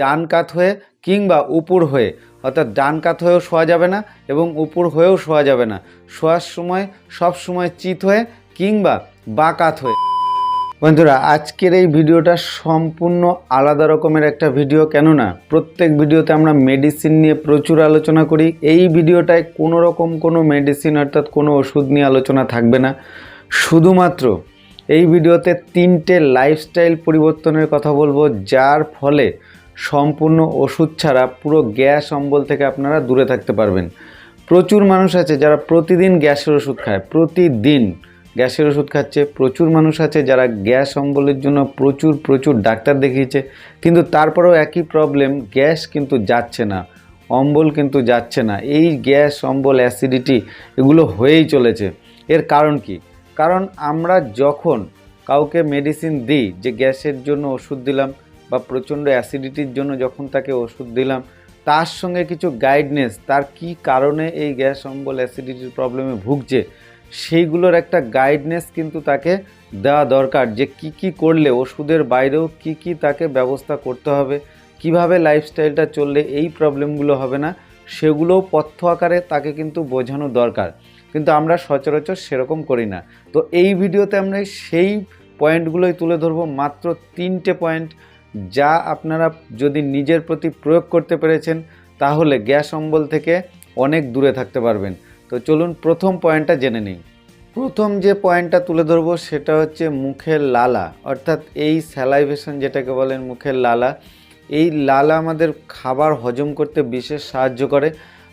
ডান কাত হয়ে কিংবা উপর হয়ে, অর্থাৎ ডান কাত হয়েও শোয়া যাবে না এবং উপর হয়েও শোয়া যাবে না। শোয়ার সময়, সব সময় চিত হয়ে কিংবা বা কাত হয়ে। বন্ধুরা, আজকের এই ভিডিওটা সম্পূর্ণ আলাদা রকমের একটা ভিডিও, কেননা প্রত্যেক ভিডিওতে আমরা মেডিসিন নিয়ে প্রচুর আলোচনা করি। এই ভিডিওটায় কোনো রকম কোনো মেডিসিন অর্থাৎ কোনো ওষুধ নিয়ে আলোচনা থাকবে না। শুধুমাত্র এই ভিডিওতে তিনটে লাইফস্টাইল পরিবর্তনের কথা বলব, যার ফলে সম্পূর্ণ ওষুধ ছাড়া পুরো গ্যাস অম্বল থেকে আপনারা দূরে থাকতে পারবেন। প্রচুর মানুষ আছে যারা প্রতিদিন গ্যাসের ওষুধ খায়, প্রতিদিন গ্যাসের ওষুধ খাচ্ছে। প্রচুর মানুষ আছে যারা গ্যাস অম্বলের জন্য প্রচুর প্রচুর ডাক্তার দেখিয়েছে। কিন্তু তারপরেও একই প্রবলেম গ্যাস কিন্তু যাচ্ছে না, অম্বল কিন্তু যাচ্ছে না। এই গ্যাস, অম্বল অ্যাসিডিটি এগুলো হয়েই চলেছে। এর কারণ কি? কারণ আমরা যখন কাউকে মেডিসিন দিই যে গ্যাসের জন্য ওষুধ দিলাম বা প্রচণ্ড অ্যাসিডিটির জন্য যখন তাকে ওষুধ দিলাম, তার সঙ্গে কিছু গাইডনেস তার কি কারণে এই গ্যাস অম্বল অ্যাসিডিটির প্রবলেমে ভুগছে, সেইগুলোর একটা গাইডনেস কিন্তু তাকে দেওয়া দরকার যে কি কি করলে, ওষুধের বাইরেও কি কি তাকে ব্যবস্থা করতে হবে, কীভাবে লাইফস্টাইলটা চললে এই প্রবলেমগুলো হবে না, সেগুলোও পথ্য আকারে তাকে কিন্তু বোঝানো দরকার। কিন্তু আমরা সচরাচর সেরকম করি না। তো এই ভিডিওতে আমরা সেই পয়েন্টগুলোই তুলে ধরবো, মাত্র তিনটে পয়েন্ট যা আপনারা যদি নিজের প্রতি প্রয়োগ করতে পেরেছেন, তাহলে গ্যাস অম্বল থেকে অনেক দূরে থাকতে পারবেন। তো চলুন প্রথম পয়েন্টটা জেনে নিই। প্রথম যে পয়েন্টটা তুলে ধরবো, সেটা হচ্ছে মুখের লালা, অর্থাৎ এই স্যালাইভেশন যেটাকে বলেন মুখের লালা, এই লালা আমাদের খাবার হজম করতে বিশেষ সাহায্য করে।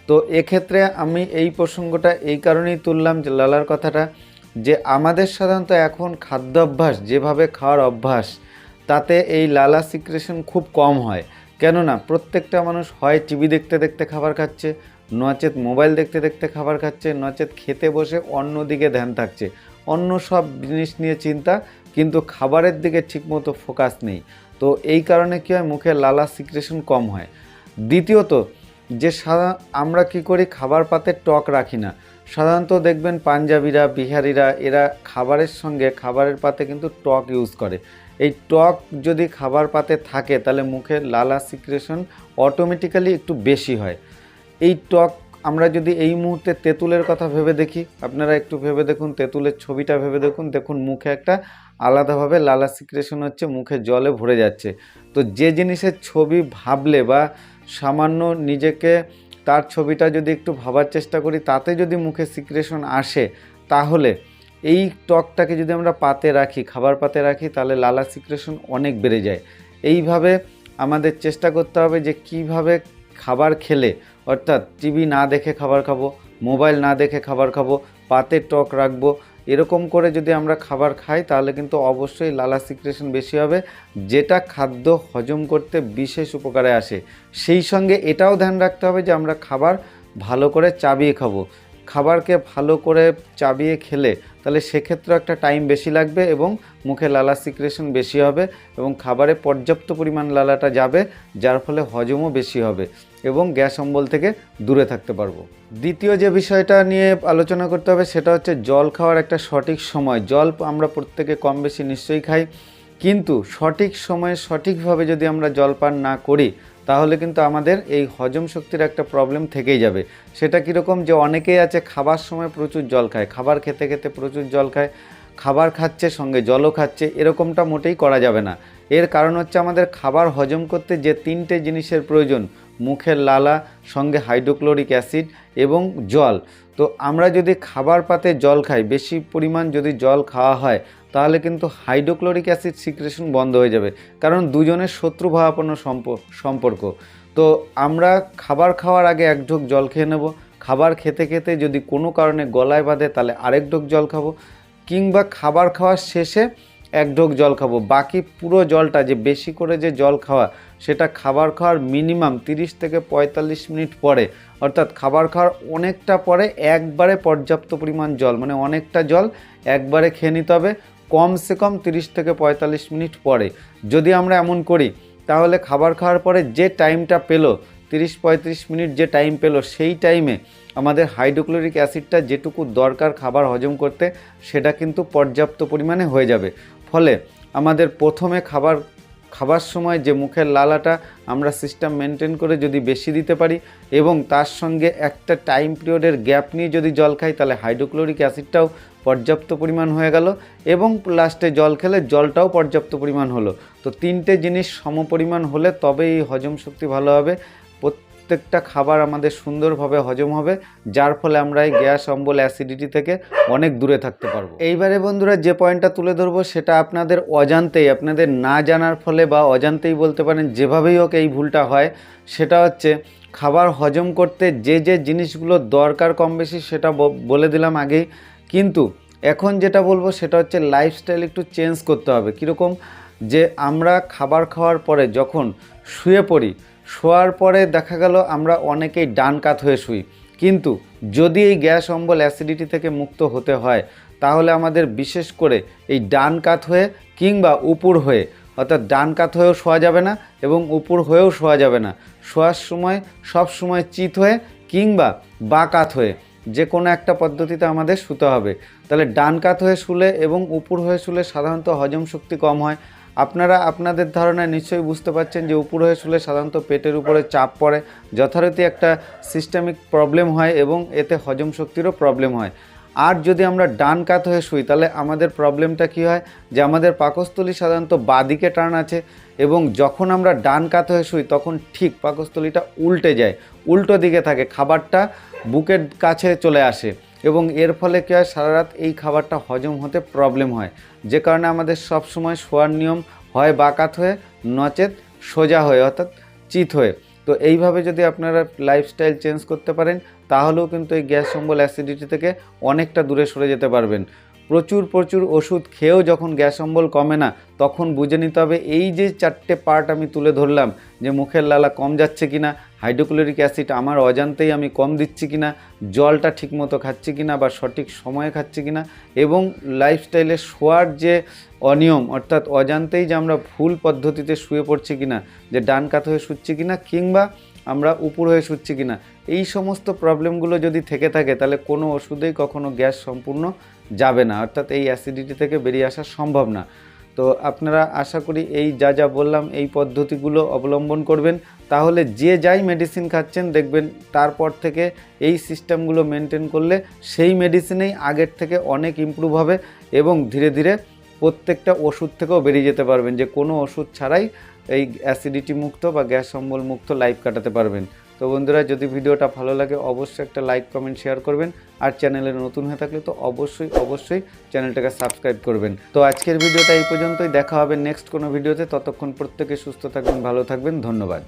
তো এক্ষেত্রে আমি এই প্রসঙ্গটা এই কারণেই তুললাম যে লালার কথাটা যে আমাদের সাধারণত এখন খাদ্য অভ্যাস যেভাবে খাওয়ার অভ্যাস তাতে এই লালা সিক্রেশন খুব কম হয়। কেননা প্রত্যেকটা মানুষ হয় টিভি দেখতে দেখতে খাবার খাচ্ছে, নচেত মোবাইল দেখতে দেখতে খাবার খাচ্ছে, নচেত খেতে বসে অন্য দিকে ধ্যান থাকছে। অন্য সব জিনিস নিয়ে চিন্তা, কিন্তু খাবারের দিকে ঠিকমতো ফোকাস নেই। তো এই কারণে কী হয়, মুখে লালা সিক্রেশন কম হয়। দ্বিতীয়ত, যে সাধা, আমরা কি করি, খাবার পাতে টক রাখি না। সাধারণত দেখবেন পাঞ্জাবিরা, বিহারিরা, এরা খাবারের সঙ্গে খাবারের পাতে কিন্তু টক ইউজ করে। এই টক যদি খাবার পাতে থাকে, তাহলে মুখে লালা সিক্রেশন অটোমেটিক্যালি একটু বেশি হয়। এই টক আমরা যদি এই মুহূর্তে তেঁতুলের কথা ভেবে দেখি, আপনারা একটু ভেবে দেখুন, তেঁতুলের ছবিটা ভেবে দেখুন দেখুন মুখে একটা আলাদাভাবে লালা সিক্রেশন হচ্ছে, মুখে জলে ভরে যাচ্ছে। তো যে জিনিসের ছবি ভাবলে বা সামান্য নিজেকে তার ছবিটা যদি একটু ভাবার চেষ্টা করি, তাতে যদি মুখে সিক্রেশন আসে, তাহলে এই টকটাকে যদি আমরা পাতে রাখি, খাবার পাতে রাখি, তাহলে লালা সিক্রেশন অনেক বেড়ে যায়। এইভাবে আমাদের চেষ্টা করতে হবে যে কীভাবে খাবার খেলে, অর্থাৎ টিভি না দেখে খাবার খাব, মোবাইল না দেখে খাবার খাব, পাতে টক রাখব, এরকম করে যদি আমরা খাবার খাই, তাহলে কিন্তু অবশ্যই লালা সিক্রেশন বেশি হবে, যেটা খাদ্য হজম করতে বিশেষ উপকারে আসে। সেই সঙ্গে এটাও ধ্যান রাখতে হবে যে আমরা খাবার ভালো করে চাবিয়ে খাব। খাবারকে ভালো করে চাবিয়ে খেলে, তাহলে সেক্ষেত্রে একটা টাইম বেশি লাগবে এবং মুখে লালা সিক্রেশন বেশি হবে এবং খাবারে পর্যাপ্ত পরিমাণ লালাটা যাবে, যার ফলে হজমও বেশি হবে এবং গ্যাস অম্বল থেকে দূরে থাকতে পারব। দ্বিতীয় যে বিষয়টা নিয়ে আলোচনা করতে হবে সেটা হচ্ছে জল খাওয়ার একটা সঠিক সময়। জল আমরা প্রত্যেকে কম বেশি নিশ্চয়ই খাই, কিন্তু সঠিক সময়ে সঠিকভাবে যদি আমরা জল পান না করি তাহলে কিন্তু আমাদের এই হজম শক্তির একটা প্রবলেম থেকেই যাবে। সেটা কীরকম যে অনেকেই আছে খাবার সময় প্রচুর জল খায়, খাবার খেতে খেতে প্রচুর জল খায়, খাবার খাচ্ছে সঙ্গে জলও খাচ্ছে, এরকমটা মোটেই করা যাবে না। এর কারণ হচ্ছে আমাদের খাবার হজম করতে যে তিনটে জিনিসের প্রয়োজন মুখের লালা, সঙ্গে হাইড্রোক্লোরিক অ্যাসিড এবং জল। তো আমরা যদি খাবার পাতে জল খাই, বেশি পরিমাণ যদি জল খাওয়া হয়, তাহলে কিন্তু হাইড্রোক্লোরিক অ্যাসিড সিক্রেশন বন্ধ হয়ে যাবে। কারণ দুজনের শত্রুভাবাপন্ন সম্পর্ক। তো আমরা খাবার খাওয়ার আগে এক ঢোক জল খেয়ে নেব। খাবার খেতে খেতে যদি কোনো কারণে গলায় বাঁধে, তাহলে আরেক ঢোক জল খাব। কিংবা খাবার খাওয়ার শেষে এক ঢোক জল খাব। বাকি পুরো জলটা যে বেশি করে যে জল খাওয়া, সেটা খাবার খাওয়ার মিনিমাম তিরিশ থেকে পঁয়তাল্লিশ মিনিট পরে। অর্থাৎ খাবার খাওয়ার অনেকটা পরে একবারে পর্যাপ্ত পরিমাণ জল মানে অনেকটা জল একবারে খেয়ে নিতে হবে, কমসে কম তিরিশ থেকে পঁয়তাল্লিশ মিনিট পরে। যদি আমরা এমন করি, তাহলে খাবার খাওয়ার পরে যে টাইমটা পেল, তিরিশ পঁয়ত্রিশ মিনিট যে টাইম পেল, সেই টাইমে আমাদের হাইড্রোক্লোরিক অ্যাসিডটা যেটুকু দরকার খাবার হজম করতে, সেটা কিন্তু পর্যাপ্ত পরিমাণে হয়ে যাবে। ফলে আমাদের প্রথমে খাবার খাবার সময় যে মুখের লালাটা আমরা সিস্টেম মেনটেন করে যদি বেশি দিতে পারি এবং তার সঙ্গে একটা টাইম পিরিয়ডের গ্যাপ নিয়ে যদি জল খাই, তাহলে হাইড্রোক্লোরিক অ্যাসিডটাও পর্যাপ্ত পরিমাণ হয়ে গেল এবং লাস্টে জল খেলে জলটাও পর্যাপ্ত পরিমাণ হলো। তো তিনটে জিনিস সমপরিমাণ হলে তবেই হজম শক্তি ভালো হবে। প্রত্যেকটা খাবার আমাদের সুন্দরভাবে হজম হবে, যার ফলে আমরা এই গ্যাস, অম্বল, অ্যাসিডিটি থেকে অনেক দূরে থাকতে পারব। এইবারে বন্ধুরা যে পয়েন্টটা তুলে ধরবো, সেটা আপনাদের অজান্তেই, আপনাদের না জানার ফলে বা অজান্তেই বলতে পারেন যেভাবেই হোক এই ভুলটা হয়, সেটা হচ্ছে খাবার হজম করতে যে যে জিনিসগুলো দরকার কম বেশি সেটা বলে দিলাম আগেই। কিন্তু এখন যেটা বলব, সেটা হচ্ছে লাইফস্টাইল একটু চেঞ্জ করতে হবে। কীরকম? যে আমরা খাবার খাওয়ার পরে যখন শুয়ে পড়ি। শোয়ার পরে দেখা গেল আমরা অনেকেই ডান কাত হয়ে শুই। কিন্তু যদি এই গ্যাস অম্বল অ্যাসিডিটি থেকে মুক্ত হতে হয়, তাহলে আমাদের বিশেষ করে এই ডান কাত হয়ে কিংবা উপর হয়ে, অর্থাৎ ডান কাত হয়েও শোয়া যাবে না এবং উপর হয়েও শোয়া যাবে না। শোয়ার সময়, সব সময় চিত হয়ে কিংবা বা কাত হয়ে, যে কোনো একটা পদ্ধতিতে আমাদের শুতে হবে। তাহলে ডান কাত হয়ে শুলে এবং উপর হয়ে শুলে সাধারণত হজম শক্তি কম হয়। আপনারা আপনাদের ধারণায় নিশ্চয়ই বুঝতে পারছেন যে উপর হয়ে শুলে সাধারণত পেটের উপরে চাপ পড়ে, যথারীতি একটা সিস্টেমিক প্রবলেম হয় এবং এতে হজম শক্তিরও প্রবলেম হয়। আর যদি আমরা ডান কাত হয়ে শুই, তাহলে আমাদের প্রবলেমটা কি হয়? যে আমাদের পাকস্থলী সাধারণত বাদিকে টান আছে এবং যখন আমরা ডান কাত হয়ে শুই, তখন ঠিক পাকস্থলীটা উল্টে যায়, উল্টো দিকে থাকে, খাবারটা বুকের কাছে চলে আসে। এবং এর ফলে কী হয় সারা রাত এই খাবারটা হজম হতে প্রবলেম হয়। যে কারণে আমাদের সব সময় শোয়ার নিয়ম হয় বাকাত হয়ে, নচেত সোজা হয়ে, অর্থাৎ চিত হয়ে। তো এইভাবে যদি আপনারা লাইফস্টাইল চেঞ্জ করতে পারেন, তাহলেও কিন্তু এই গ্যাস অম্বল অ্যাসিডিটি থেকে অনেকটা দূরে সরে যেতে পারবেন। প্রচুর প্রচুর ওষুধ খেয়েও যখন গ্যাস অম্বল কমে না, তখন বুঝে নিতে হবে এই যে চারটে পার্ট আমি তুলে ধরলাম যে মুখের লালা কম যাচ্ছে কি না হাইড্রোক্লোরিক অ্যাসিড আমার অজান্তেই আমি কম দিচ্ছি কি না জলটা ঠিকমতো খাচ্ছি কি না বা সঠিক সময়ে খাচ্ছি কিনা এবং লাইফস্টাইলে শোয়ার যে অনিয়ম, অর্থাৎ অজান্তেই যে আমরা ভুল পদ্ধতিতে শুয়ে পড়ছি কি না যে ডান কাত হয়ে শুচ্ছি কি না কিংবা আমরা উপর হয়ে শুচ্ছি কিনা, এই সমস্ত প্রবলেমগুলো যদি থেকে থাকে তাহলে কোনো ওষুধেই কখনো গ্যাস সম্পূর্ণ যাবে না, অর্থাৎ এই অ্যাসিডিটি থেকে বেরিয়ে আসা সম্ভব না। তো আপনারা আশা করি এই যা যা বললাম, এই পদ্ধতিগুলো অবলম্বন করবেন। তাহলে যে যাই মেডিসিন খাচ্ছেন, দেখবেন তারপর থেকে এই সিস্টেমগুলো মেনটেন করলে সেই মেডিসিনেই আগের থেকে অনেক ইমপ্রুভ হবে এবং ধীরে ধীরে প্রত্যেকটা ওষুধ থেকেও বেরিয়ে যেতে পারবেন। যে কোনো ওষুধ ছাড়াই এই অ্যাসিডিটি মুক্ত বা গ্যাস অম্বল মুক্ত লাইফ কাটাতে পারবেন। তো বন্ধুরা, যদি ভিডিওটা ভালো লাগে, অবশ্যই একটা লাইক কমেন্ট শেয়ার করবেন। আর চ্যানেলে নতুন হয়ে থাকলে তো অবশ্যই অবশ্যই চ্যানেলটাকে সাবস্ক্রাইব করবেন। তো আজকের ভিডিওটা এই পর্যন্তই। দেখা হবে নেক্সট কোনো ভিডিওতে। ততক্ষণ প্রত্যেকে সুস্থ থাকবেন, ভালো থাকবেন। ধন্যবাদ।